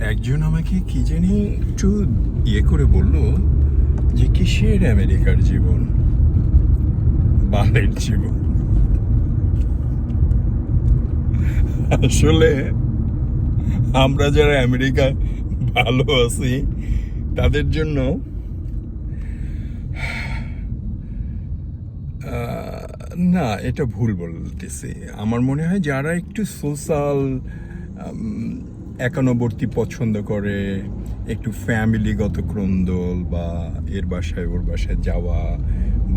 একজন আমাকে কি জানি একটু ইয়ে করে বলল যে কিসের আমেরিকার জীবন? বালের জীবন। আসলে আমরা যারা আমেরিকায় ভালো আছি, তাদের জন্য না, এটা ভুল বলতেছি। আমার মনে হয় যারা একটু সোশ্যাল একান্নবর্তী পছন্দ করে, একটু ফ্যামিলিগত ক্রন্দল বা এর বাসায় ওর বাসায় যাওয়া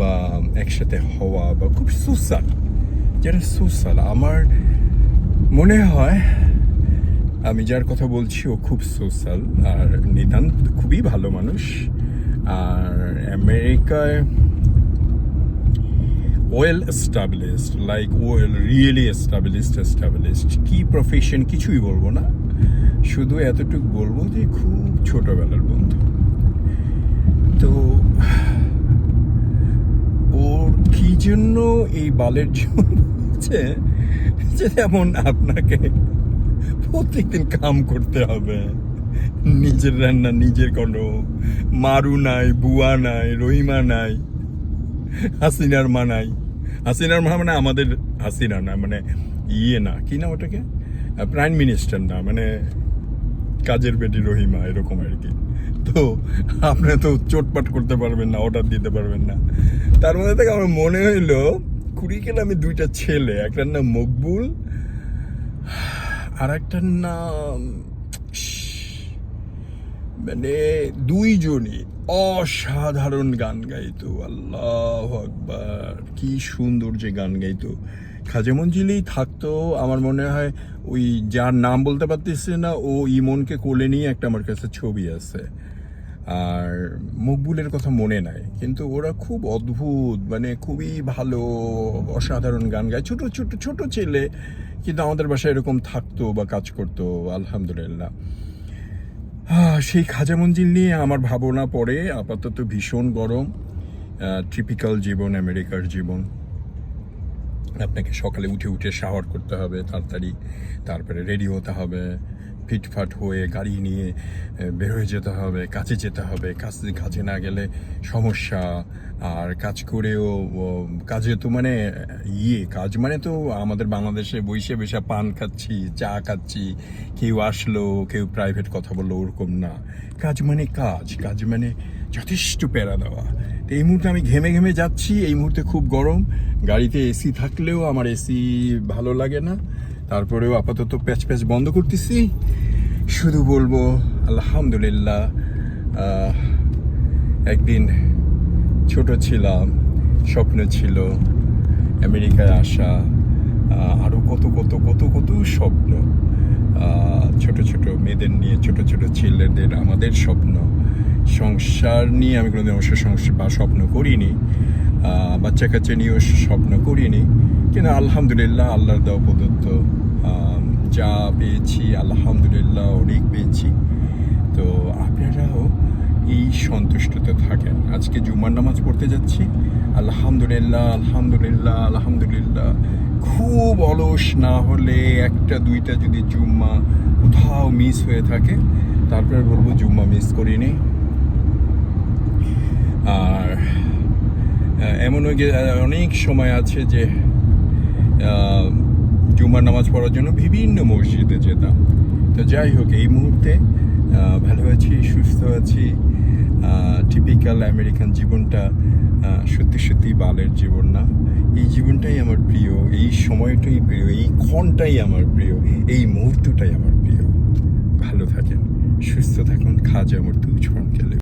বা একসাথে হওয়া বা খুব সোশ্যাল যারা সোশ্যাল আমার মনে হয় আমি যার কথা বলছি, ও খুব সোশ্যাল আর নিতান্ত খুবই ভালো মানুষ। আর আমেরিকায় well established like well really established established কি প্রফেশন কিছুই বলব না। শুধু এতটুকু বলব যে খুব ছোটবেলার বন্ধু। তো ওর কি জন্য এই বালের জন্য হচ্ছে যে যেমন আপনাকে প্রত্যেকদিন কাম করতে হবে। নিজের রান্না নিজের কোনো মারু নাই, বুয়া নাই, রহিমা নাই, হাসিনার মা নাই। হাসিনার মা মানে আমাদের হাসিনা না মানে ইয়ে না। কি না ওটাকে? প্রাইম মিনিস্টার না মানে কাজের বেটি রহিমা, এরকম আর কি। তো আপনি তো চোটপাট করতে পারবেন না অর্ডার দিতে পারবেন না। তার মধ্যে থেকে আমার মনে হইল কুড়িকেল আমি দুইটা ছেলে, একটার নাম মকবুল আর একটার নাম মানে দুইজনই অসাধারণ গান গাইতো, আল্লাহ আকবার। কি সুন্দর যে গান গাইতো। খাজা মঞ্জিলেই থাকতো, আমার মনে হয় ওই যার নাম বলতে পারতেছে না, ও ইমনকে কোলে নিয়ে একটা আমার কাছে ছবি আছে। আর মকবুলের কথা মনে নাই, কিন্তু ওরা খুব অদ্ভুত মানে খুবই ভালো, অসাধারণ গান গায়। ছোট ছোট ছোট ছেলে, কিন্তু আমাদের বাসায় এরকম থাকতো বা কাজ করতো, আলহামদুলিল্লাহ। সেই খাজা মঞ্জিল নিয়ে আমার ভাবনা পড়ে, আপাতত ভীষণ গরম ট্রিপিক্যাল জীবন, আমেরিকার জীবন। আপনাকে সকালে উঠে উঠে শাওয়ার করতে হবে, তাড়াতাড়ি, তারপরে রেডি হতে হবে ফিটফাট হয়ে গাড়ি নিয়ে আহ, বের হয়ে যেতে হবে কাছে যেতে হবে। কাজ কাজে না গেলে সমস্যা। আর কাজ করেও কাজে তো মানে ইয়ে কাজ মানে তো আমাদের বাংলাদেশে বসে বসে পান খাচ্ছি চা খাচ্ছি। কেউ আসলো কেউ প্রাইভেট কথা বলল ওরকম না। কাজ মানে কাজ কাজ মানে যথেষ্ট প্যারা দেওয়া। তো এই মুহূর্তে আমি ঘেমে ঘেমে যাচ্ছি এই মুহূর্তে খুব গরম। গাড়িতে এসি থাকলেও আমার এসি ভালো লাগে না। তারপরেও আপাতত প্যাচ প্যাচ বন্ধ করতেছি। শুধু বলব, আলহামদুলিল্লাহ একদিন ছোট ছিলাম, স্বপ্ন ছিল আমেরিকায় আসা আরও কত কত কত কত স্বপ্ন ছোট ছোট মেয়েদের নিয়ে, ছোট ছোট ছেলেদের, আমাদের স্বপ্ন। সংসার নিয়ে আমি কোনোদিন অবশ্য সংসার বা স্বপ্ন করিনি বাচ্চা কাচ্চা নিয়েও স্বপ্ন করিনি, কিন্তু আলহামদুলিল্লাহ, আল্লাহর দেওয়া প্রদত্ত যা পেয়েছি, আলহামদুলিল্লাহ, অনেক পেয়েছি। তো আপনারাও এই সন্তুষ্টতে থাকেন। আজকে জুমার নামাজ পড়তে যাচ্ছি। আলহামদুলিল্লাহ আলহামদুলিল্লাহ আলহামদুলিল্লাহ। খুব অলস না হলে একটা, দুইটা যদি জুম্মা কোথাও মিস হয়ে থাকে, তারপরে বলব জুম্মা মিস করিনি। আর এমন অনেক সময় আছে যে জুমার নামাজ পড়ার জন্য বিভিন্ন মসজিদে যেতাম। তো যাই হোক, এই মুহূর্তে ভালো আছি, সুস্থ আছি। টিপিক্যাল আমেরিকান জীবনটা সত্যি সত্যি বালের জীবন না। এই জীবনটাই আমার প্রিয়, এই সময়টাই প্রিয়, এই ক্ষণটাই আমার প্রিয়, এই মুহূর্তটাই আমার প্রিয়। ভালো থাকেন, সুস্থ থাকুন, খাজা আমার দু ছড় খেলে।